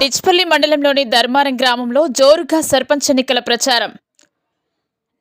డిచ్పల్లి మండలంలోని ధర్మారం గ్రామంలో జోరుగా సర్పంచ్ ఎన్నికల ప్రచారం.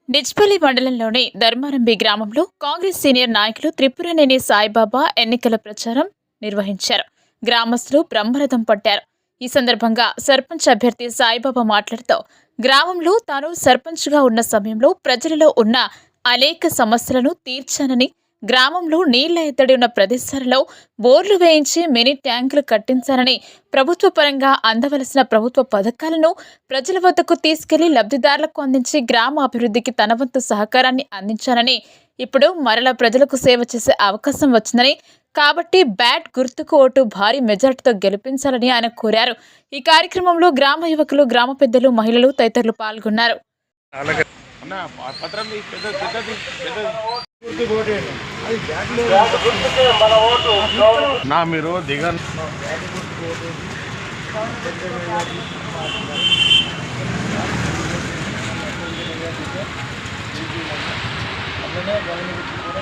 డిచ్పల్లి మండలంలోని ధర్మారం బి గ్రామంలో కాంగ్రెస్ సీనియర్ నాయకులు త్రిపురనేని సాయిబాబా ఎన్నికల ప్రచారం నిర్వహించారు. గ్రామస్తులు బ్రహ్మరథం పట్టారు. ఈ సందర్భంగా సర్పంచ్ అభ్యర్థి సాయిబాబా మాట్లాడుతూ గ్రామంలో తాను సర్పంచ్గా ఉన్న సమయంలో ప్రజలలో ఉన్న అనేక సమస్యలను తీర్చానని గ్రామంలో నీళ్ళ ఎత్తడి ఉన్న ప్రదేశాలలో బోర్లు వేయించి మినీ ట్యాంకులు కట్టించాలని ప్రభుత్వ పరంగా అందవలసిన ప్రభుత్వ పథకాలను ప్రజల వద్దకు తీసుకెళ్ళి లబ్ధిదారులకు అందించి గ్రామ అభివృద్ధికి తన వంతు సహకారాన్ని అందించాలని ఇప్పుడు మరల ప్రజలకు సేవ చేసే అవకాశం వచ్చిందని కాబట్టి బ్యాట్ గుర్తుకు ఓటు భారీ మెజార్టీతో గెలిపించాలని ఆయన కోరారు. ఈ కార్యక్రమంలో గ్రామ యువకులు గ్రామ పెద్దలు మహిళలు తదితరులు పాల్గొన్నారు. అన్న పత్రం పెద్ద పెద్ద పెద్దది నా మీరు దిగన్ కూడా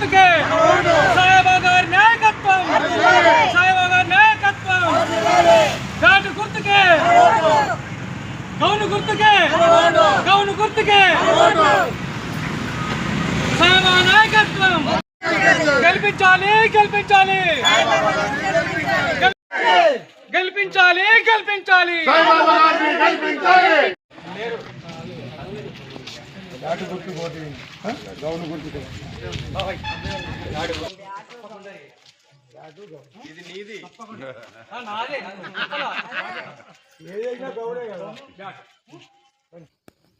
గుర్తుకే జాడు గుర్తుకే జాడు గుర్తుకే సాయిబాబా గారి నాయకత్వం సాయిబాబా గారి నాయకత్వం సాయిబాబా గారి నాయకత్వం జాడు గుర్తుకే జాడు గుర్తుకే వర్దిల్లాలి వర్దిల్లాలి గుర్తుకే జాడు గుర్తుకే సాయిబాబా గారి నాయకత్వం సాయిబాబా గారి నాయకత్వం జాడు గుర్తుకే గౌను గెలిపించాలి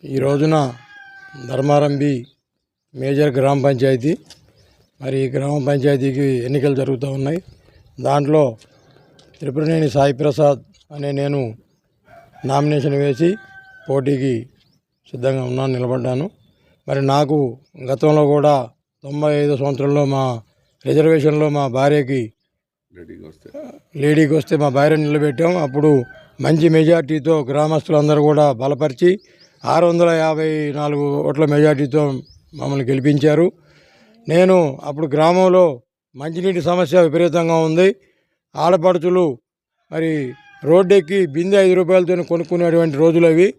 ఈ రోజున ధర్మారం బి మేజర్ గ్రామ పంచాయతీ. మరి ఈ గ్రామ పంచాయతీకి ఎన్నికలు జరుగుతూ ఉన్నాయి. దాంట్లో త్రిపురనేని సాయి ప్రసాద్ అనే నేను నామినేషన్ వేసి పోటీకి సిద్ధంగా ఉన్నాను నిలబడ్డాను. మరి నాకు గతంలో కూడా తొంభై ఐదో సంవత్సరంలో మా రిజర్వేషన్లో మా భార్యకి లేడీకి వస్తే. మా భార్యను నిలబెట్టాం అప్పుడు మంచి మెజార్టీతో గ్రామస్తులందరూ కూడా బలపరిచి ఆరు వందల యాభై నాలుగు ఓట్ల మెజార్టీతో మమ్మల్ని గెలిపించారు. నేను అప్పుడు గ్రామంలో మంచినీటి సమస్య విపరీతంగా ఉంది. ఆడపడుచులు మరి రోడ్డెక్కి బిందె ఐదు రూపాయలతో కొనుక్కునేటువంటి రోజులు అవి.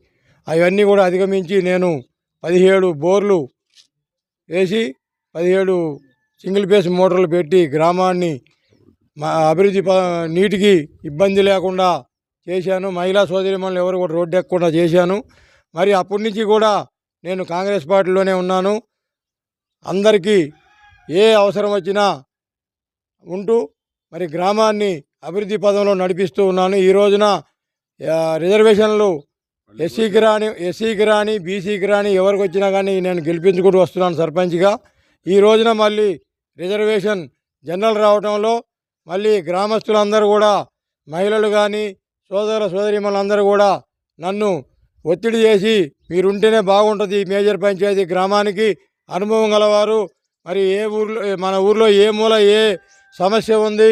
అవన్నీ కూడా అధిగమించి నేను పదిహేడు బోర్లు వేసి పదిహేడు సింగిల్ ఫేస్ మోటార్లు పెట్టి గ్రామాన్ని మా అభివృద్ధి నీటికి ఇబ్బంది లేకుండా చేశాను. మహిళా సోదరిమణులు ఎవరు కూడా రోడ్డు ఎక్కకుండా చేశాను. మరి అప్పటి నుంచి కూడా నేను కాంగ్రెస్ పార్టీలోనే ఉన్నాను. అందరికీ ఏ అవసరం వచ్చినా ఉంటూ మరి గ్రామాన్ని అభివృద్ధి పదంలో నడిపిస్తూ ఉన్నాను. ఈ రోజున రిజర్వేషన్లు ఎస్సీకి రాని ఎస్సీకి రాని బీసీకి రాని ఎవరికి వచ్చినా కానీ నేను గెలిపించుకుంటూ వస్తున్నాను సర్పంచ్గా. ఈ రోజున మళ్ళీ రిజర్వేషన్ జనరల్ రావడంలో మళ్ళీ గ్రామస్తులందరూ కూడా మహిళలు కానీ సోదర సోదరిమణులందరూ కూడా నన్ను ఒత్తిడి చేసి మీరుంటేనే బాగుంటుంది ఈ మేజర్ పంచాయతీ గ్రామానికి అనుభవం గలవారు. మరి ఏ ఊర్లో మన ఊర్లో ఏ మూల ఏ సమస్య ఉంది?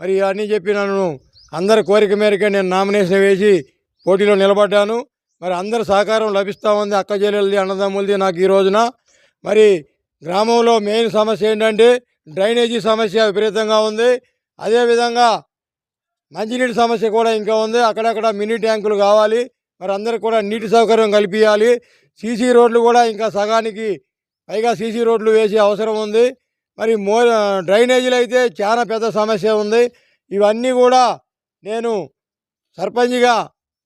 మరి అన్నీ చెప్పి నన్ను అందరి కోరిక మేరకే నేను నామినేషన్ వేసి పోటీలో నిలబడ్డాను. మరి అందరి సహకారం లభిస్తూ ఉంది అక్క చెల్లెలది అన్నదమ్ములది నాకు ఈ రోజున. మరి గ్రామంలో మెయిన్ సమస్య ఏంటంటే డ్రైనేజీ సమస్య విపరీతంగా ఉంది. అదేవిధంగా మంచినీటి సమస్య కూడా ఇంకా ఉంది. అక్కడక్కడ మినీ ట్యాంకులు కావాలి. మరి అందరికి కూడా నీటి సౌకర్యం కల్పించాలి సీసీ రోడ్లు కూడా ఇంకా సగానికి పైగా సీసీ రోడ్లు వేసే అవసరం ఉంది. మరి మో డ్రైనేజీలు అయితే చాలా పెద్ద సమస్య ఉంది. ఇవన్నీ కూడా నేను సర్పంచ్గా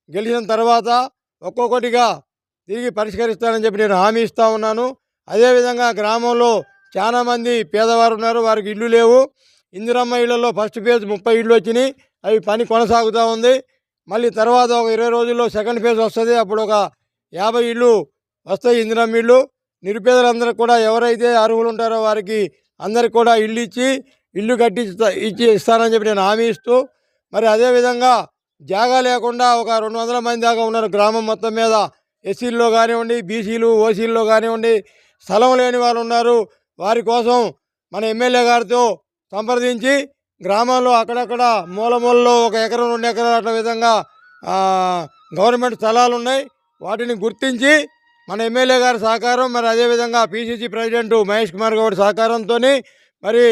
గెలిచిన తర్వాత ఒక్కొక్కటిగా తిరిగి పరిష్కరిస్తానని చెప్పి నేను హామీ ఇస్తూ ఉన్నాను. అదేవిధంగా గ్రామంలో చాలామంది పేదవారు ఉన్నారు వారికి ఇల్లు లేవు. ఇందిరమ్మ ఇళ్ళలో ఫస్ట్ ఫేజ్ ముప్పై ఇళ్ళు వచ్చినాయి. అవి పని కొనసాగుతూ ఉంది. మళ్ళీ తర్వాత ఒక ఇరవై రోజుల్లో సెకండ్ ఫేజ్ వస్తుంది. అప్పుడు ఒక యాభై ఇళ్ళు వస్తాయి ఇందిరమ్మ ఇళ్ళు. నిరుపేదలందరూ కూడా ఎవరైతే అర్హులు ఉంటారో వారికి అందరికి కూడా ఇల్లు ఇచ్చి ఇల్లు కట్టి ఇచ్చి ఇస్తానని చెప్పి నేను హామీ ఇస్తూ మరి అదేవిధంగా జాగా లేకుండా ఒక రెండు వందల మంది దాకా ఉన్నారు గ్రామం మొత్తం మీద. ఎస్సీల్లో కానివ్వండి బీసీలు ఓసీల్లో కానివ్వండి స్థలం లేని వాళ్ళు ఉన్నారు. వారి కోసం మన ఎమ్మెల్యే గారితో సంప్రదించి గ్రామాల్లో అక్కడక్కడ మూల మూలలో ఒక ఎకరం రెండు ఎకరాలు అట్ల విధంగా గవర్నమెంట్ స్థలాలు ఉన్నాయి. వాటిని గుర్తించి మన ఎమ్మెల్యే గారి సహకారం మరి అదేవిధంగా పిసిసి ప్రెసిడెంట్ మహేష్ కుమార్ గౌడ్ సహకారంతో మరి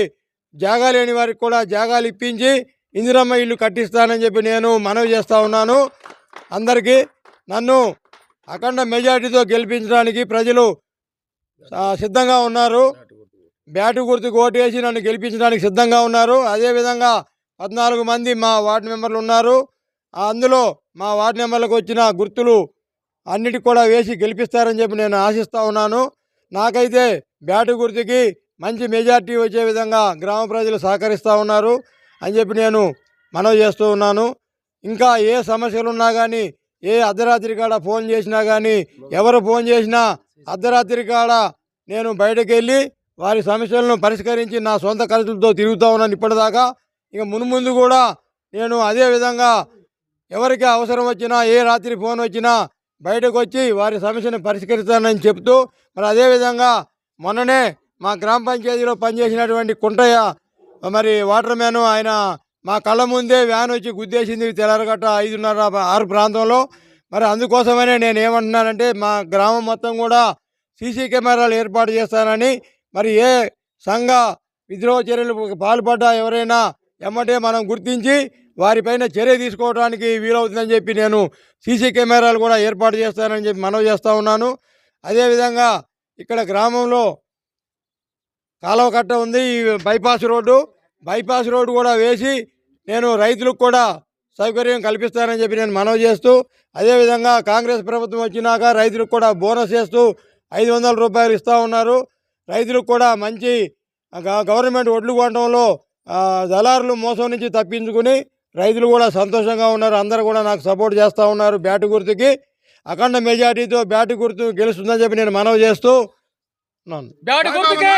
జాగా లేని వారికి కూడా జాగాలు ఇప్పించి ఇందిరమ్మ ఇల్లు కట్టిస్తానని చెప్పి నేను మనవి చేస్తూ ఉన్నాను. అందరికీ నన్ను అఖండ మెజార్టీతో గెలిపించడానికి ప్రజలు సిద్ధంగా ఉన్నారు. బ్యాటు గుర్తుకు ఓటేసి నన్ను గెలిపించడానికి సిద్ధంగా ఉన్నారు. అదేవిధంగా పద్నాలుగు మంది మా వార్డు మెంబర్లు ఉన్నారు. అందులో మా వార్డు మెంబర్లకు వచ్చిన గుర్తులు అన్నిటికి కూడా వేసి గెలిపిస్తారని చెప్పి నేను ఆశిస్తూ ఉన్నాను. నాకైతే బ్యాటు గుర్తుకి మంచి మెజార్టీ వచ్చే విధంగా గ్రామ ప్రజలు సహకరిస్తూ ఉన్నారు. అని చెప్పి నేను మనవి చేస్తూ ఉన్నాను. ఇంకా ఏ సమస్యలు ఉన్నా కానీ ఏ అర్ధరాత్రి కాడ ఫోన్ చేసినా కానీ ఎవరు ఫోన్ చేసినా అర్ధరాత్రి కాడ నేను బయటకు వెళ్ళి వారి సమస్యలను పరిష్కరించి నా సొంత ఖర్చులతో తిరుగుతూ ఉన్నాను ఇప్పటిదాకా. ఇక మున్ముందు కూడా నేను అదే విధంగా ఎవరికి అవసరం వచ్చినా ఏ రాత్రి ఫోన్ వచ్చినా బయటకు వచ్చి వారి సమస్యను పరిష్కరిస్తానని చెప్తూ మరి అదేవిధంగా మొన్ననే మా గ్రామ పంచాయతీలో పనిచేసినటువంటి కుంటయ్య మరి వాటర్ మ్యాన్ ఆయన మా కళ్ళ ముందే వ్యాన్ వచ్చి గుద్దేసింది తెల్లరగట్ట ఐదున్నర ఆరు ప్రాంతంలో. మరి అందుకోసమనే నేను ఏమంటున్నానంటే మా గ్రామం మొత్తం కూడా సీసీ కెమెరాలు ఏర్పాటు చేస్తానని మరి ఏ సంఘ విద్రోహ చర్యలు పాల్పడ్డా ఎవరైనా ఎమ్మటే మనం గుర్తించి వారిపైన చర్య తీసుకోవడానికి వీలవుతుందని చెప్పి నేను సీసీ కెమెరాలు కూడా ఏర్పాటు చేస్తానని చెప్పి మనవి చేస్తూ ఉన్నాను. అదేవిధంగా ఇక్కడ గ్రామంలో కాలువ కట్ట ఉంది ఈ బైపాస్ రోడ్డు. బైపాస్ రోడ్డు కూడా వేసి నేను రైతులకు కూడా సౌకర్యం కల్పిస్తానని చెప్పి నేను మనవి చేస్తూ అదేవిధంగా కాంగ్రెస్ ప్రభుత్వం వచ్చినాక రైతులకు కూడా బోనస్ చేస్తూ ఐదు వందల రూపాయలు ఇస్తూ ఉన్నారు. రైతులకు కూడా మంచి గ- గవర్నమెంట్ ఒడ్లు కొనడంలో దళారులు మోసం నుంచి తప్పించుకుని రైతులు కూడా సంతోషంగా ఉన్నారు. అందరూ కూడా నాకు సపోర్ట్ చేస్తూ ఉన్నారు బ్యాటు గుర్తుకి. అఖండ మెజార్టీతో బ్యాటు గుర్తు గెలుస్తుందని చెప్పి నేను మనవి చేస్తూ గుర్తుకే